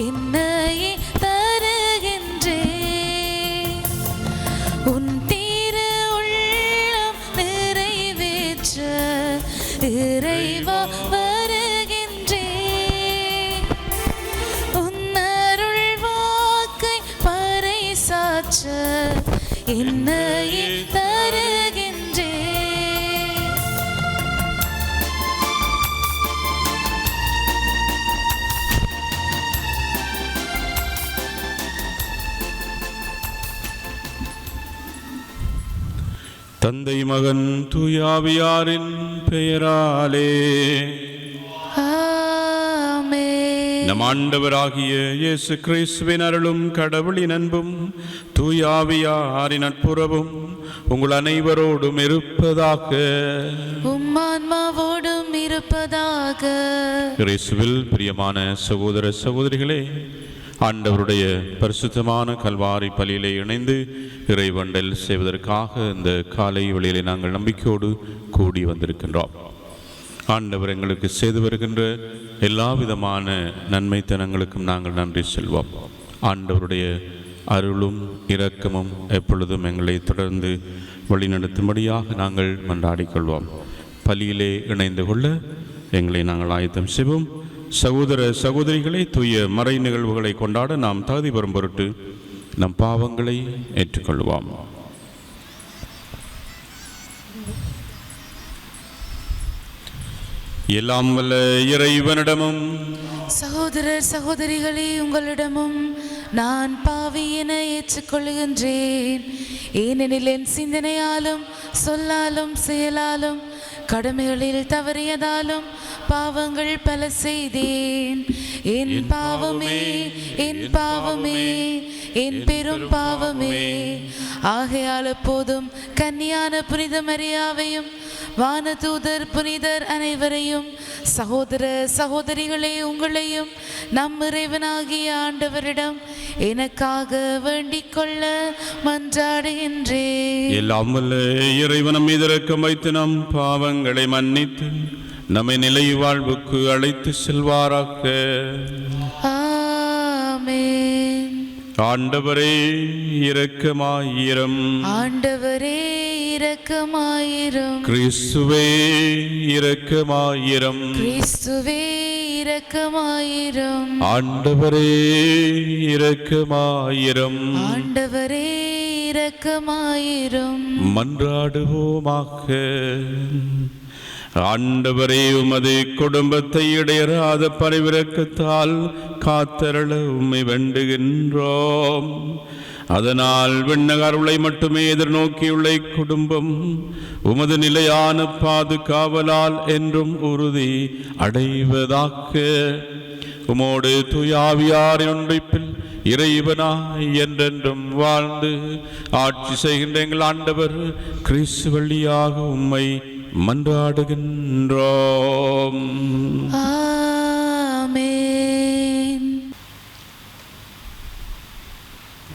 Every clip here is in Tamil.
என்னையே தருகின்றே உன் தீர உள்ளம் நிறைவேற்ற இறைவா வருகின்றே வாக்கை பறைசாற்ற என்னையே தந்தை மகன் தூயாவியாரின் பெயராலே. நம் ஆண்டவராகிய இயேசு கிறிஸ்துவின் அருளும் கடவுளின் அன்பும் தூயாவியாரின் நட்புறவும் உங்கள் அனைவரோடும் இருப்பதாக. உம்மான்மாவோடும் இருப்பதாக. கிறிஸ்துவில் பிரியமான சகோதர சகோதரிகளே ஆண்டவருடைய பரிசுத்தமான கல்வாரி பலியிலே இணைந்து இறைவண்டல் செய்வதற்காக இந்த காலை வழியிலே நாங்கள் நம்பிக்கையோடு கூடி வந்திருக்கின்றோம். ஆண்டவர் எங்களுக்கு செய்து வருகின்ற எல்லா விதமான நன்மைத்தனங்களுக்கும் நாங்கள் நன்றி செல்வோம். ஆண்டவருடைய அருளும் இரக்கமும் எப்பொழுதும் எங்களை தொடர்ந்து வழிநடத்தும்படியாக நாங்கள் மன்றாடிக்கொள்வோம். பலியிலே இணைந்து கொள்ள எங்களை நாங்கள் ஆயத்தம் செய்வோம். சகோதர சகோதரிகளை தூய மறை நிகழ்வுகளை கொண்டாட நாம் தகுதி பெறும் பொருட்டு நம் பாவங்களை ஏற்றுக்கொள்வோம். எல்லாம் வல்ல இறைவனிடமும் சகோதரர் சகோதரிகளே உங்களிடமும் நான் பாவி என ஏற்றுக்கொள்கின்றேன். ஏனெனில் என் சிந்தனையாலும் சொல்லாலும் செயலாலும் கடமைகளில் தவறியதாலும் பாவங்கள் பல செய்தேன் என் பாவமே என் பாவமே என் பெரும் பாவமே ஆகையால் எப்போதும் கன்னியான புனித மரியாவையும் வானதூதர் புனிதர் அனைவரையும் சகோதர சகோதரிகளே உங்களையும் நம் இறைவனாகிய ஆண்டவரிடம் எனக்காக வேண்டிக் கொள்ள மன்றாடுகின்றேன். எல்லாம் வல்ல இறைவனம் இரக்கம் வைத்து நம் பாவங்களை மன்னித்து நம்மை நிலை வாழ்வுக்கு அழைத்து செல்வாராக. ஆண்டவரே இரக்கமாயிரம். ஆண்டவரே இரக்கமாயிரும் கிறிஸ்துவே இரக்கமாயிரம் கிறிஸ்துவே இரக்கமாயிரும் ஆண்டவரே இரக்கமாயிரம் ஆண்டவரே இரக்கமாயிரும் மன்றாடுவோமாக. ஆண்டவரே உமது குடும்பத்தை இடையறாத பரிவிறக்கத்தால் காத்தரள உம்மை வேண்டுகின்றோம். அதனால் விண்ணகருளை மட்டுமே எதிர்நோக்கியுள்ள குடும்பம் உமது நிலையான பாதுகாவலால் என்றும் உறுதி அடைவதாக. உமோடு தூயாவியாரின் ஒன்றிப்பில் இறைவனாய் என்றென்றும் வாழ்ந்து ஆட்சி செய்கின்ற எங்கள் ஆண்டவர் கிறிஸ் வழியாக உம்மை மன்றாடுகின்றோம். ஆமே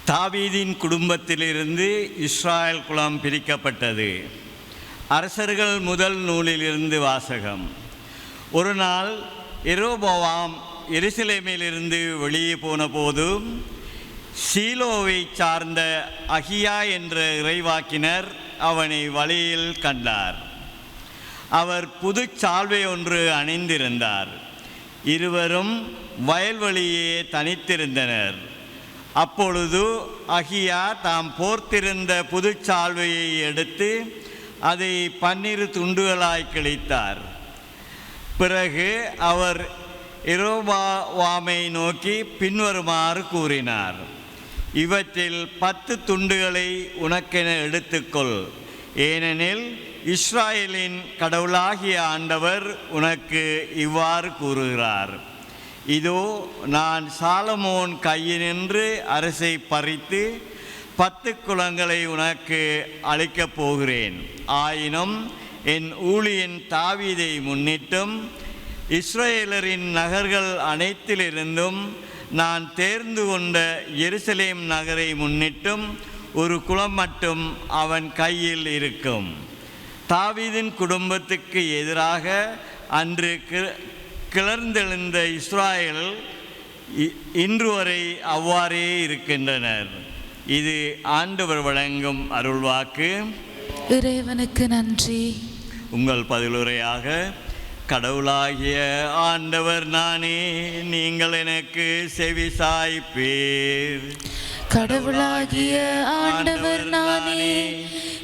தாவீதின் குடும்பத்திலிருந்து இஸ்ராயல் குலம் பிரிக்கப்பட்டது. அரசர்கள் முதல் நூலிலிருந்து வாசகம். ஒரு நாள் எரோபோவாம் எருசலேமிலிருந்து வெளியே போன போது சீலோவை சார்ந்த அகியா என்ற இறைவாக்கினர் அவனை வழியில் கண்டார். அவர் புது சால்வை ஒன்று அணிந்திருந்தார். இருவரும் வயல்வெளியே தனித்திருந்தனர். அப்பொழுது அகியா தாம் போர்த்திருந்த புதுச்சால்வையை எடுத்து அதை பன்னிரு துண்டுகளாய் கிழித்தார். பிறகு அவர் இரோபாவாமை நோக்கி பின்வருமாறு கூறினார். இவற்றில் பத்து துண்டுகளை உனக்கென எடுத்துக்கொள். ஏனெனில் இஸ்ராயலின் கடவுளாகிய ஆண்டவர் உனக்கு இவ்வாறு கூறுகிறார். இதோ நான் சாலமோன் கையினின்று அரசை பறித்து பத்து குலங்களை உனக்கு அளிக்கப் போகிறேன். ஆயினும் என் ஊழியன் தாவீதை முன்னிட்டும் இஸ்ரேலரின் நகர்கள் அனைத்திலிருந்தும் நான் தேர்ந்து கொண்ட எருசலேம் நகரை முன்னிட்டும் ஒரு குளம் மட்டும் அவன் கையில் இருக்கும். தாவீதின் குடும்பத்துக்கு எதிராக அன்று கிளர்ந்தெழுந்த இஸ்ராயல் இன்று வரை அவ்வாறே இருக்கின்றனர். இது ஆண்டவர் வழங்கும் அருள்வாக்கு. இறைவனுக்கு நன்றி. உங்கள் பதிலுரையாக கடவுளாகிய ஆண்டவர் நானே நீங்கள் எனக்கு செவி சாய்ப்பீர். கடவுளாகிய ஆண்டவர் நானே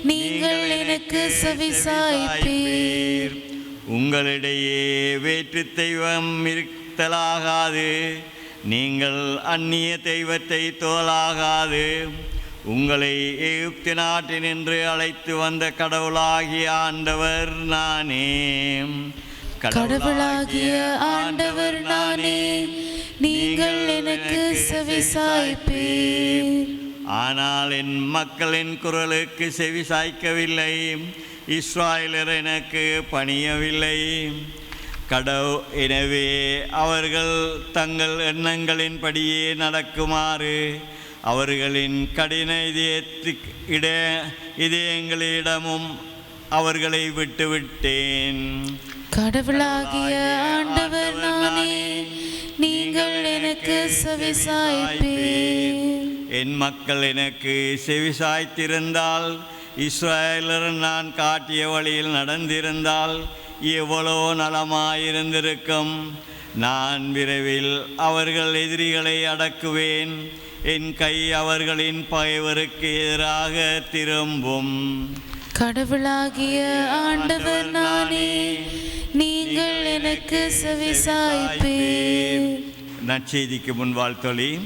நீங்கள் எனக்கு செவிசாய்ப்பீர் உங்களிடையே வேற்று தெய்வம் இருத்தலாகாது. நீங்கள் அந்நிய தெய்வத்தை தோலாகாது உங்களை எகிப்து நாட்டினின்று அழைத்து வந்த கடவுளாகிய ஆண்டவர் நானே. கடவுளாகிய ஆண்டவர் நானே. நீங்கள் எனக்கு செவிசாய்ப்பீர் ஆனால் என் மக்களின் குரலுக்கு செவி சாய்க்கவில்லை. இஸ்ராயலர் எனக்கு பணியவில்லை. கடவு எனவே அவர்கள் தங்கள் எண்ணங்களின்படியே நடக்குமாறு அவர்களின் கடின இதயத்துக்கு இட இதயங்களிடமும் அவர்களை விட்டுவிட்டேன். கடவுளாகிய ஆண்டவர் நானே நீங்கள் எனக்கு செவிசாய்ப்பீர் என் மக்கள் எனக்கு செவிசாய்த்திருந்தால் இஸ்ராயலர் நான் காட்டிய வழியில் நடந்திருந்தால் எவ்வளோ நலமாயிருந்திருக்கும். நான் விரைவில் அவர்கள் எதிரிகளை அடக்குவேன். என் கை அவர்களின் பகைவருக்கு எதிராக திரும்பும். கடவுளாகிய ஆண்டவர் நானே நீங்கள் எனக்கு செவிசாய்ப்பீர். நற்செய்திக்கு முன் வாழ்த்தொழி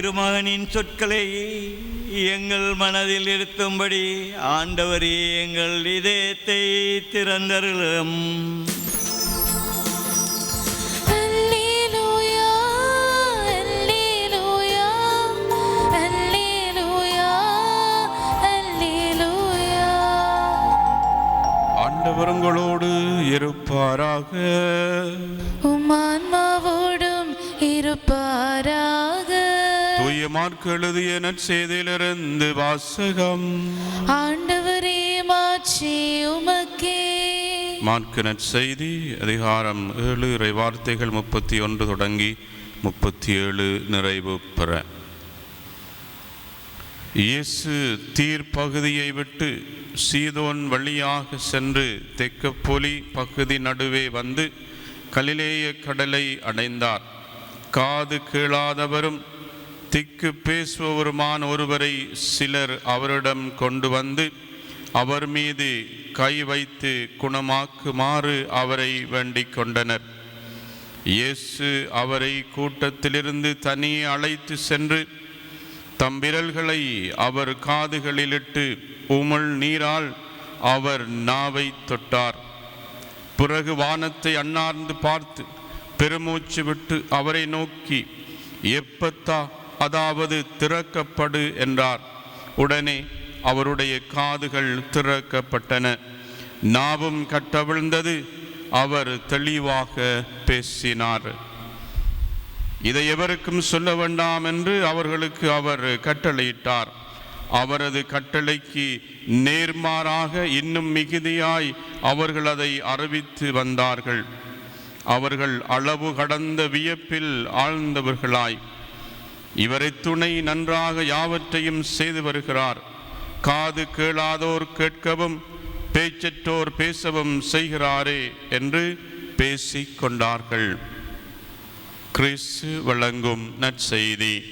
திருமகனின் சொற்களை எங்கள் மனதில் இருக்கும்படி ஆண்டவர் எங்கள் இதயத்தை திறந்தருளும். ஆண்டவரங்களோடு இருப்பாராக. உமான்மாவோடும் இருப்பாரா? தூய மார்க்கு எழுதிய நற்செய்தியிலிருந்து வாசகம். ஆண்டவரே மாட்சி உமக்கே. மார்க்கு நற்செய்தி அதிகாரம் ஏழு இறை வார்த்தைகள் முப்பத்தி ஒன்று தொடங்கி முப்பத்தி ஏழு நிறைவு பெற. இயேசு தீர் பகுதியை விட்டு சீதோன் வழியாக சென்று தெக்கப்பொலி பகுதி நடுவே வந்து கலிலேய கடலை அடைந்தார். காது கேளாதவரும் திக்கு பேசுபவருமான ஒருவரை சிலர் அவரிடம் கொண்டு வந்து அவர் மீது கை வைத்து குணமாக்குமாறு அவரை வேண்டிக் கொண்டனர். இயேசு அவரை கூட்டத்திலிருந்து தனியே அழைத்து சென்று தம் விரல்களை அவர் காதுகளிலிட்டு உமிழ் நீரால் அவர் நாவை தொட்டார். பிறகு வானத்தை அண்ணார்ந்து பார்த்து பெருமூச்சு விட்டு அவரை நோக்கி எப்பத்தா அதாவது திறக்கப்படு என்றார். உடனே அவருடைய காதுகள் திறக்கப்பட்டன. நாவும் கட்டவிழ்ந்தது. அவர் தெளிவாக பேசினார். இதை எவருக்கும் சொல்ல வேண்டாம் என்று அவர்களுக்கு அவர் கட்டளையிட்டார். அவரது கட்டளைக்கு நேர்மாறாக இன்னும் மிகுதியாய் அவர்கள் அதை அறிவித்து வந்தார்கள். அவர்கள் அளவு கடந்த வியப்பில் ஆழ்ந்தவர்களாய். இவரை துணை நன்றாக யாவற்றையும் செய்து வருகிறார். காது கேளாதோர் கேட்கவும் பேச்சற்றோர் பேசவும் செய்கிறாரே என்று பேசிக் கொண்டார்கள். கிறிஸ்து வழங்கும் நற்செய்தி.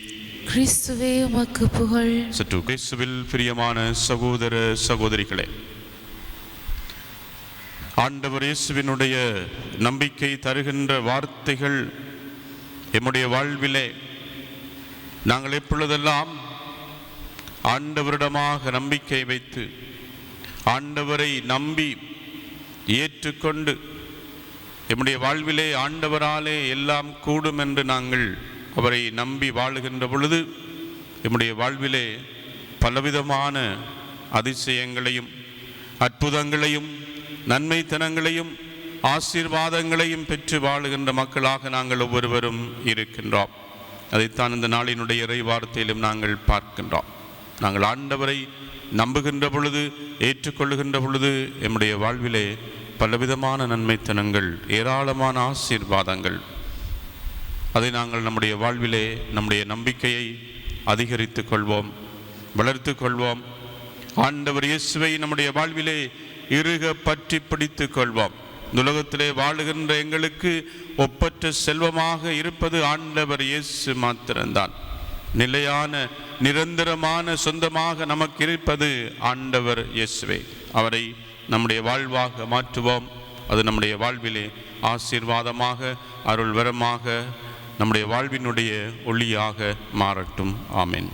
கிறிஸ்துவே உமக்கு புகழ். சற்று இயேசுவில் பிரியமான சகோதர சகோதரிகளே ஆண்டவர் இயேசுவினுடைய நம்பிக்கை தருகின்ற வார்த்தைகள் எம்முடைய வாழ்விலே நாங்கள் எப்பொழுதெல்லாம் ஆண்டவரிடமாக நம்பிக்கை வைத்து ஆண்டவரை நம்பி ஏற்றுக்கொண்டு எம்முடைய வாழ்விலே ஆண்டவராலே எல்லாம் கூடும் என்று நாங்கள் அவரை நம்பி வாழுகின்ற பொழுது எம்முடைய வாழ்விலே பலவிதமான அதிசயங்களையும் அற்புதங்களையும் நன்மைத்தனங்களையும் ஆசீர்வாதங்களையும் பெற்று வாழுகின்ற மக்களாக நாங்கள் ஒவ்வொருவரும் இருக்கின்றோம். அதைத்தான் இந்த நாளினுடைய இறை வார்த்தையிலும் நாங்கள் பார்க்கின்றோம். நாங்கள் ஆண்டவரை நம்புகின்ற பொழுது ஏற்றுக்கொள்ளுகின்ற பொழுது எம்முடைய வாழ்விலே பலவிதமான நன்மைத்தனங்கள் ஏராளமான ஆசீர்வாதங்கள் அதை நாங்கள் நம்முடைய வாழ்விலே நம்முடைய நம்பிக்கையை அதிகரித்து கொள்வோம் வளர்த்து கொள்வோம். ஆண்டவர் இயேசுவை நம்முடைய வாழ்விலே இருக பற்றி பிடித்து கொள்வோம். இந்த உலகத்திலே வாழுகின்ற எங்களுக்கு ஒப்பற்ற செல்வமாக இருப்பது ஆண்டவர் இயேசு மாத்திரம்தான். நிலையான நிரந்தரமான சொந்தமாக நமக்கு இருப்பது ஆண்டவர் இயேசுவே. அவரை நம்முடைய வாழ்வாக மாற்றுவோம். அது நம்முடைய வாழ்விலே ஆசீர்வாதமாக அருள் வரமாக நம்முடைய வாழ்வினுடைய ஒளியாக மாறட்டும். ஆமேன்.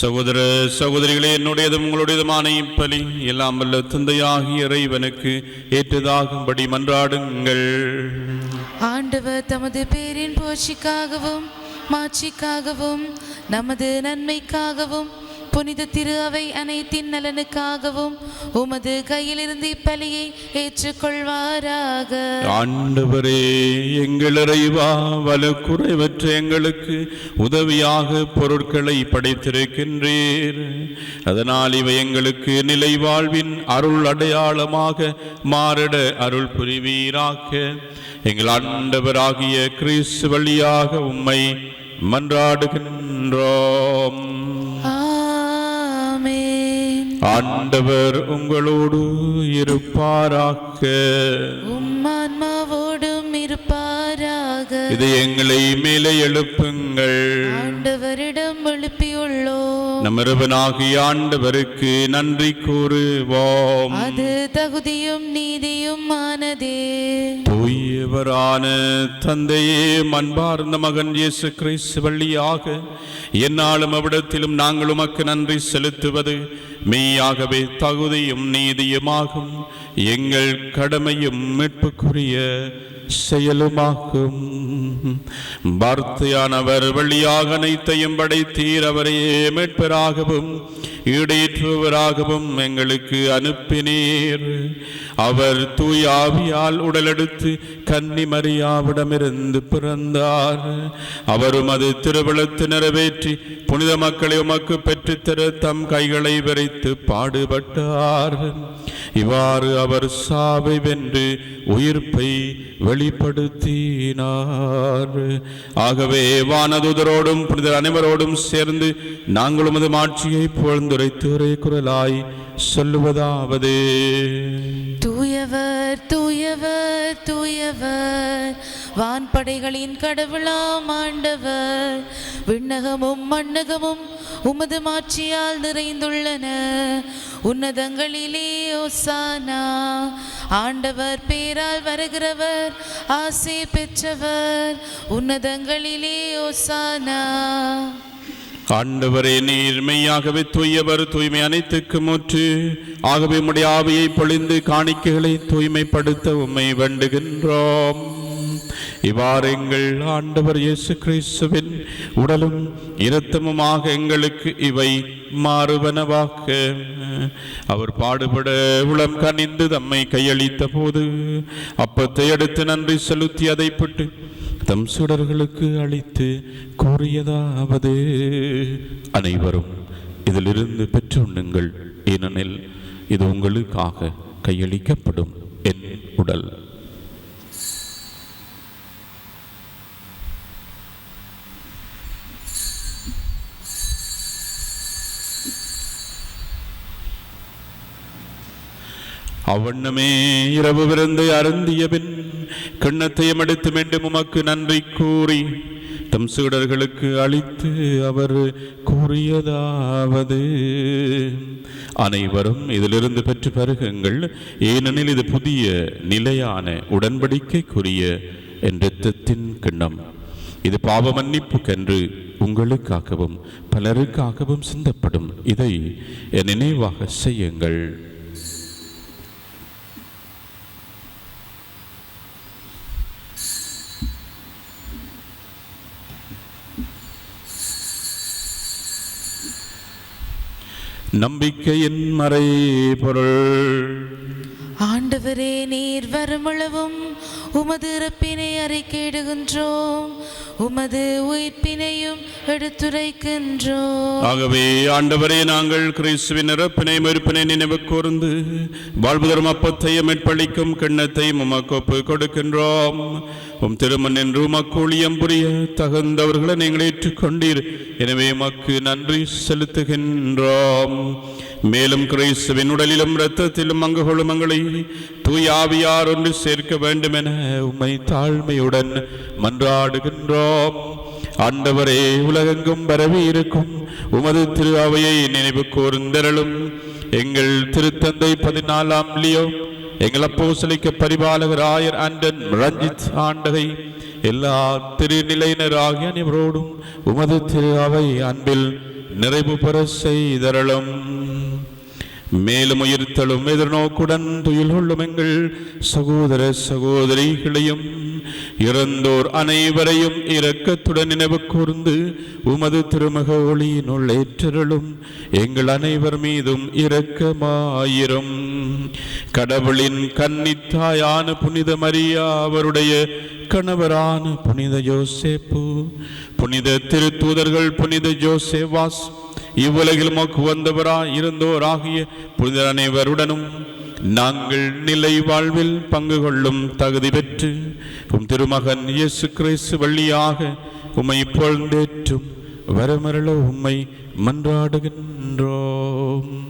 சகோதர சகோதரிகளே என்னுடையதும் உங்களுடையதுமான இப்பலி எல்லாம் வல்ல தந்தையாகிய இறைவனுக்கு ஏற்றதாகும்படி மன்றாடுங்கள். ஆண்டவர் தமது பேரின் போட்சிக்காகவும் மாட்சிக்காகவும் நமது நன்மைக்காகவும் புனித திரு அவை அனைத்தின் நலனுக்காகவும் உமது கையிலிருந்து இப்பலியை ஏற்றுக்கொள்வாராக. ஆண்டவரே எங்கள் இறைவா வல குறைவற்ற எங்களுக்கு உதவியாக பொருட்களை படைத்திருக்கின்றீர். அதனால் இவை எங்களுக்கு நிலை வாழ்வின் அருள் அடையாளமாக மாறிட அருள் புரிவீராக. எங்கள் ஆண்டவராகிய கிறிஸ்து வழியாக உம்மை மன்றாடுகின்றோம். ஆண்டவர் உங்களோடு இருப்பாராக. உம்மான்மாவோடும் இருப்பாராக. இது எங்களை மேலே எழுப்புங்கள். ஆண்டவரிடம் நம்மருவனாகிய ஆண்டவருக்கு நன்றி கூறுவோம். அது தகுதியும் நீதியும் ஆனதே. தூயவரான தந்தையே மண்பார்ந்த மகன் இயேசு கிறிஸ்து வழியாக என்னாலும் அவ்விடத்திலும் நாங்கள் உமக்கு நன்றி செலுத்துவது. மெய்யாகவே தகுதியும் நீதியுமாகும். எங்கள் கடமையும் மீட்புக்குரிய செயலுமாகும் வார்த்தையானவர் வழியாக அனைத்தையும் படைத்தீர் அவரையே மீட்பராகவும் ஈடேற்றுவராகவும் எங்களுக்கு அனுப்பினீர். அவர் தூயாவியால் உடலெடுத்து கன்னி மரியாவிடமிருந்து பிறந்தார். அவரும் அது திருவிழத்து நிறைவேற்றி புனித மக்களை உமக்கு பெற்றுத்தர தம் கைகளை விரைத்து பாடுபட்டார். இவ்வாறு அவர் சாவை வென்று உயிர்ப்பை வெளிப்படுத்தினார். ஆகவே வானதுதரோடும் புனிதர் அனைவரோடும் சேர்ந்து நாங்களும் அது மாட்சியை புகழ்ந்துரைத்து ஒரே குரலாய் சொல்லுவதாவது. தூயவர் தூயவர் தூயவர் வான்படைகளின் கடவுளாம் ஆண்டவர். விண்ணகமும் மண்ணகமும் உமது மாட்சியால் நிறைந்துள்ளன. உன்னதங்களிலே ஓசானா. ஆண்டவர் பேரால் வருகிறவர் ஆசை பெற்றவர். உன்னதங்களிலே ஓசானா. ஆண்டவரே நேர்மையாகவே தூயவர் தூய்மை அனைத்துக்கும் முற்று. ஆகவே உம்முடைய ஆவியை பொழிந்து காணிக்கைகளை தூய்மைப்படுத்த உம்மை வேண்டுகின்றோம். இவ்வாறு எங்கள் ஆண்டவர் இயேசு கிறிஸ்துவின் உடலும் இரத்தமுமாக எங்களுக்கு இவை மாறுவனவாக்க அவர் பாடுபட உளம் கனிந்து தம்மை கையளித்த போது அப்பத்தை எடுத்து நன்றி செலுத்தி அதை பிட்டு தம் சுடர்களுக்கு அளித்து கூறியதாவது அனைவரும் இதிலிருந்து பெற்றுண்ணுங்கள். ஏனெனில் இது உங்களுக்காக கையளிக்கப்படும் என் உடல். அவ்வண்ணமே இரவு விருந்து அருந்திய பின் கிண்ணத்தையும் எடுத்து மீண்டும் உமக்கு நன்றி கூறி தம் சீடர்களுக்கு அளித்து அவர் கூறியதாவது. அனைவரும் இதிலிருந்து பெற்று பருகுங்கள். ஏனெனில் இது புதிய நிலையான உடன்படிக்கைக்குரிய என் இரத்தத்தின் கிண்ணம். இது பாவ மன்னிப்புக்கென்று உங்களுக்காகவும் பலருக்காகவும் சிந்தப்படும். இதை என் நினைவாக செய்யுங்கள். நம்பிக்கையின் மறை பொருள். ஆண்டவரே நீர் வருமளவும் உமது இறப்பினை அறிக்கையிடுகின்றோம். உமது உயிர்ப்பினையும் எடுத்துரைக்கின்றோம். ஆகவே ஆண்டவரே நாங்கள் கிறிஸ்துவின் இறப்பினை மறுப்பினை நினைவு கூர்ந்து வாழ்வுதரும் அப்பத்தையும் மீட்பளிக்கும் கிண்ணத்தையும் உமக்கு ஒப்பு கொடுக்கின்றோம். உம் திருமண் என்று உமக்கு புரிய தகுந்தவர்களை நீங்கள் ஏற்றுக்கொண்டீர். எனவே மக்கு நன்றி செலுத்துகின்றோம். மேலும் கிறிஸ்துவின் உடலிலும் இரத்தத்திலும் அங்கு கொள்ளுமங்களை தூயாவியார் ஒன்று சேர்க்க வேண்டும் என உம்மை தாழ்மையுடன் மன்றாடுகின்றோம். ஆண்டவரே உலகெங்கும் பரவி இருக்கும் உமது திருவாவையை நினைவு கூர்ந்தருளும். எங்கள் திருத்தந்தை பதினாலாம் லியோ எங்கள் அப்போசலிக்க பரிபாலகர் ஆயர் அண்டன் ரஞ்சித் ஆண்டகை எல்லா திருநிலையினராகிய அனைவரோடும் உமது திரு அவை அன்பில் நிறைவு பெற செய்தருளும் மேலும் உயிர்த்தலும் எதிர்நோக்குடன் துயில் கொள்ளும் எங்கள் சகோதர சகோதரிகளையும் இறந்தோர் அனைவரையும் இரக்கத்துடன் நினைவு கூர்ந்து உமது திருமக ஒளியினுள் ஏற்றருளும் எங்கள் அனைவர் மீதும் இரக்கமாயிரும். கடவுளின் கன்னித்தாயான புனித மரியா அவருடைய கணவரான புனித யோசேப்பு புனித திருத்தூதர்கள் புனித ஜோசேவாஸ் இவ்வுலகில் மோக்கு வந்தவராய் இருந்தோராகிய புனித அனைவருடனும் நாங்கள் நிலை வாழ்வில் பங்கு கொள்ளும் தகுதி பெற்று உம் திருமகன் இயேசு கிறிஸ்து வழியாக உம்மை புகழ்ந்தேற்றும் வரமரளோ உம்மை மன்றாடுகின்றோம்.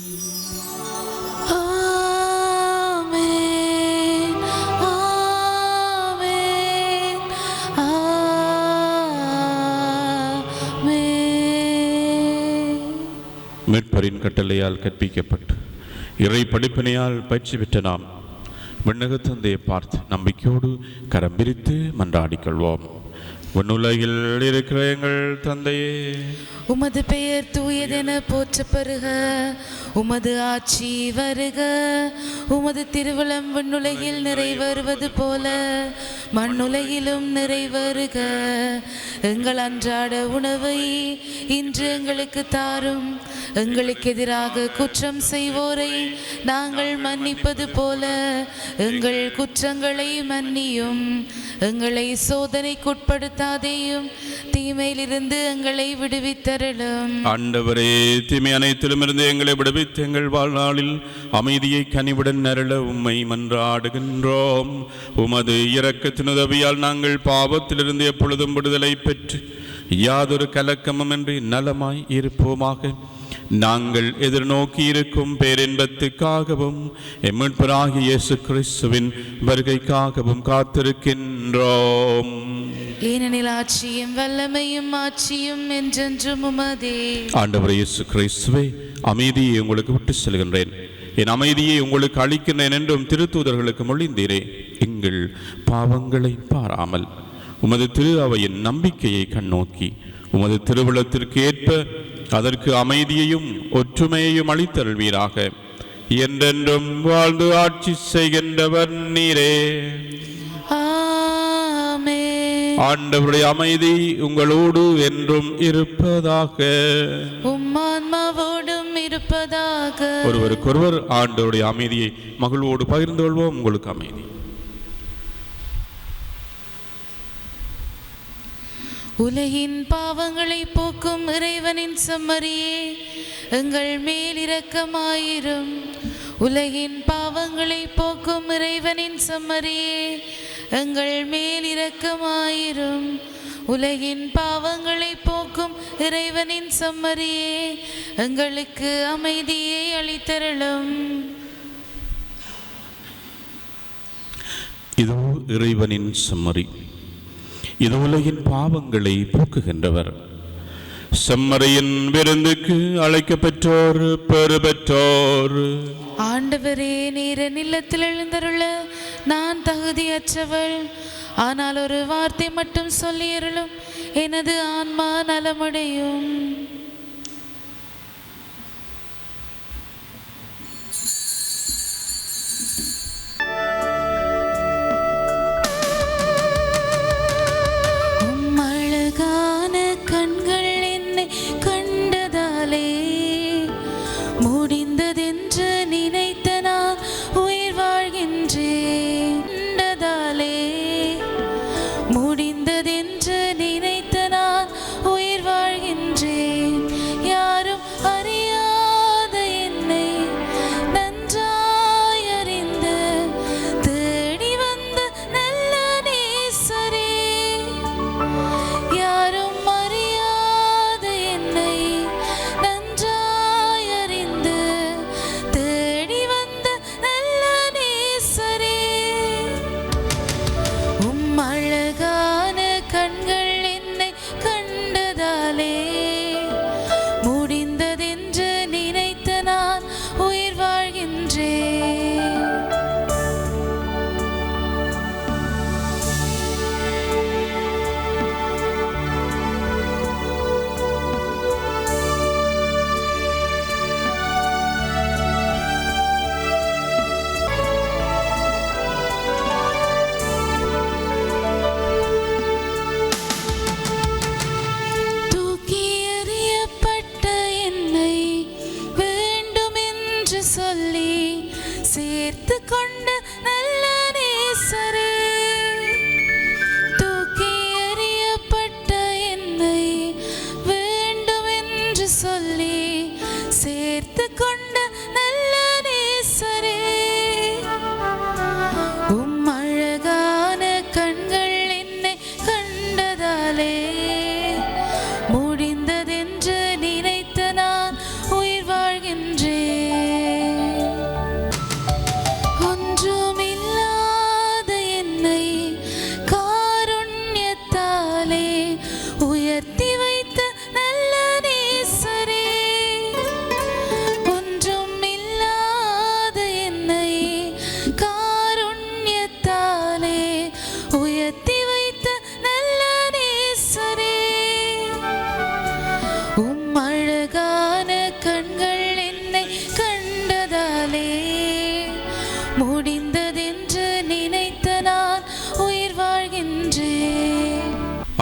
கட்டளையால் கற்பிக்கப்பட்டு இறை படிப்பினையால் பயிற்சி பெற்ற நாம் விண்ணக தந்தையை பார்த்து நம்பிக்கையோடு கரம் பிரித்து மன்றாடிக்கொள்வோம் விண்ணுலகில் இருக்கிற எங்கள் தந்தையே. உமது பெயர் தூயதென போற்ற பெறுக உமது ஆட்சி வருக. உமது திருவிழம் விண்ணுலகில் நிறைவேறுவது போல. மண்ணுலகிலும் நிறைவேறுக எங்கள் அன்றாட உணவை இன்று எங்களுக்கு தாரும். எங்களுக்கு எதிராக குற்றம் செய்வோரை நாங்கள் மன்னிப்பது போல. எங்கள் குற்றங்களை மன்னியும். எங்களை சோதனைக்குட்படுத்தாதேயும். தீமையிலிருந்து எங்களை அருளும் ஆண்டவரே தீமை அனைத்திலும் இருந்து எங்களை விடுவித்து எங்கள் வாழ்நாளில் அமைதியை கனிவுடன் நரள உம்மை மன்றாடுகின்றோம். உமது இரக்கத்தின் உதவியால் நாங்கள் பாவத்திலிருந்து எப்பொழுதும் விடுதலை பெற்று யாதொரு கலக்கமுமின்றி நலமாய் இருப்போமாக. நாங்கள் எதிர்நோக்கி இருக்கும் பேரின்பத்துக்காகவும் எம்மிட்பராகிய இயேசு கிறிஸ்துவின் வருகைக்காகவும் காத்திருக்கின்றோம். ஏனெனில் ஆட்சியும் வல்லமையும் ஆட்சியும் என்றென்றும் உமதே ஆண்டவர் இயேசு கிறிஸ்துவே அமைதியை உங்களுக்கு விட்டு செல்கின்றேன். என் அமைதியை உங்களுக்கு அளிக்கின்றேன் என்றும் திருத்தூதர்களுக்கு மொழிந்தீரே. எங்கள் பாவங்களை பாராமல் உமது திரு அவையின் நம்பிக்கையை கண்ணோக்கி உமது திருவிழத்திற்கு ஏற்ப அதற்கு அமைதியையும் ஒற்றுமையையும் அளித்தருள்வீராக. என்றென்றும் வாழ்ந்து ஆட்சி செய்கின்றவர் நீரே. ஆண்டவருடைய அமைதி உங்களோடு என்றும் இருப்பதாக. உம்மான்மாவோடும் இருப்பதாக. ஒருவருக்கொருவர் ஆண்டவருடைய அமைதியை மகிழ்வோடு பகிர்ந்து கொள்வோம். உங்களுக்கு அமைதி. உலகின் பாவங்களை போக்கும் இறைவனின் செம்மறியே எங்கள் மேல் இரக்கமாயிரும். உலகின் பாவங்களை போக்கும் இறைவனின் செம்மறியே எங்கள் மேல் இரக்கமாயிரும். உலகின் பாவங்களை போக்கும் இறைவனின் சம்மரியே எங்களுக்கு அமைதியை அளித்தருளும். இதோ இறைவனின் சம்மரி இது உலகின் பாவங்களை போக்குகின்றவர். செம்மறையின் விருந்துக்கு அழைக்கப்பெற்றோர் பெறு பெற்றோர் ஆண்டவரே நீர நிலத்தில் எழுந்தருள நான் தகுதியற்றவள். ஆனால் ஒரு வார்த்தை மட்டும் சொல்லியருளும் எனது ஆன்மா நலமடையும்.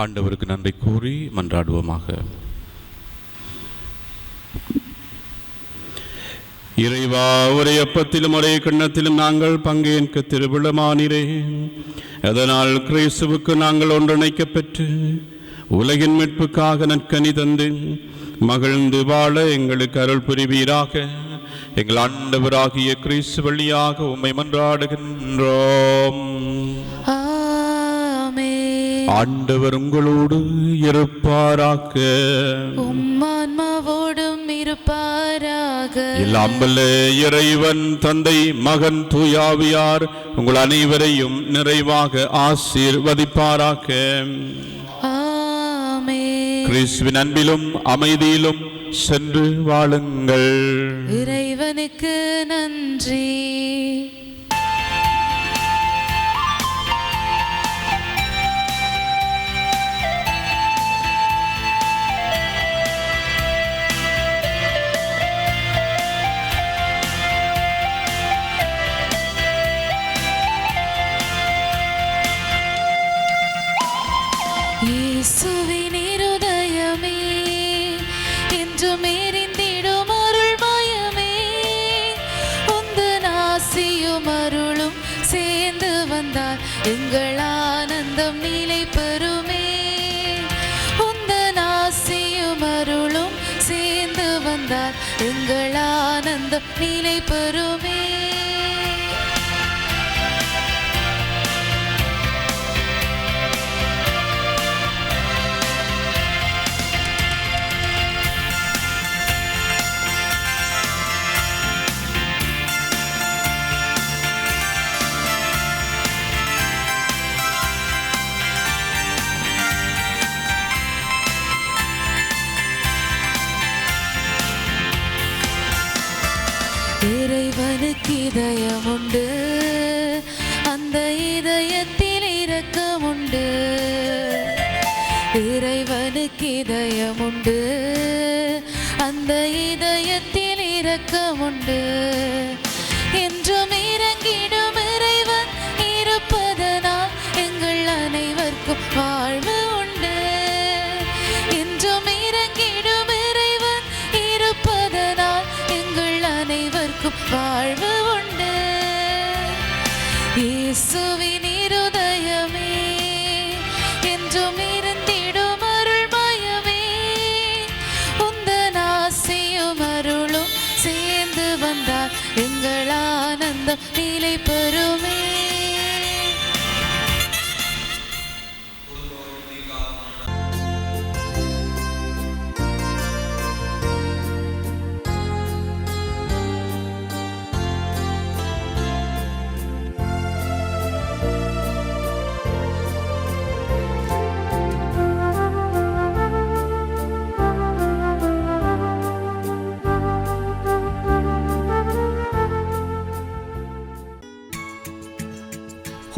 ஆண்டவருக்கு நன்றி கூறி மன்றாடுவோமாக. இறைவா ஒரே அப்பத்திலும் ஒரே கிண்ணத்திலும் நாங்கள் பங்கேற்க திருவிழமானிரே. அதனால் கிறிஸ்துவுக்கு நாங்கள் ஒன்றிணைக்க பெற்று உலகின் மீட்புக்காக நற்கனி தந்து மகிழ்ந்து வாழ எங்களுக்கு அருள் புரிவீராக. எங்கள் ஆண்டவராகிய கிறிஸ்து வழியாக உம்மை மன்றாடுகின்றோம். ஆண்டவர் உங்களோடு இருப்பாராக. உம்மான்மாவோடும் இருப்பாராக. எல்லாம் வல்ல இறைவன் தந்தை மகன் தூயாவியார் உங்கள் அனைவரையும் நிறைவாக ஆசீர்வதிப்பாராக. ஆமே கிறிஸ்துவின் அன்பிலும் அமைதியிலும் சென்று வாழுங்கள். இறைவனுக்கு நன்றி. நிலை பெறுமே. இயேசுவின் இருதயமே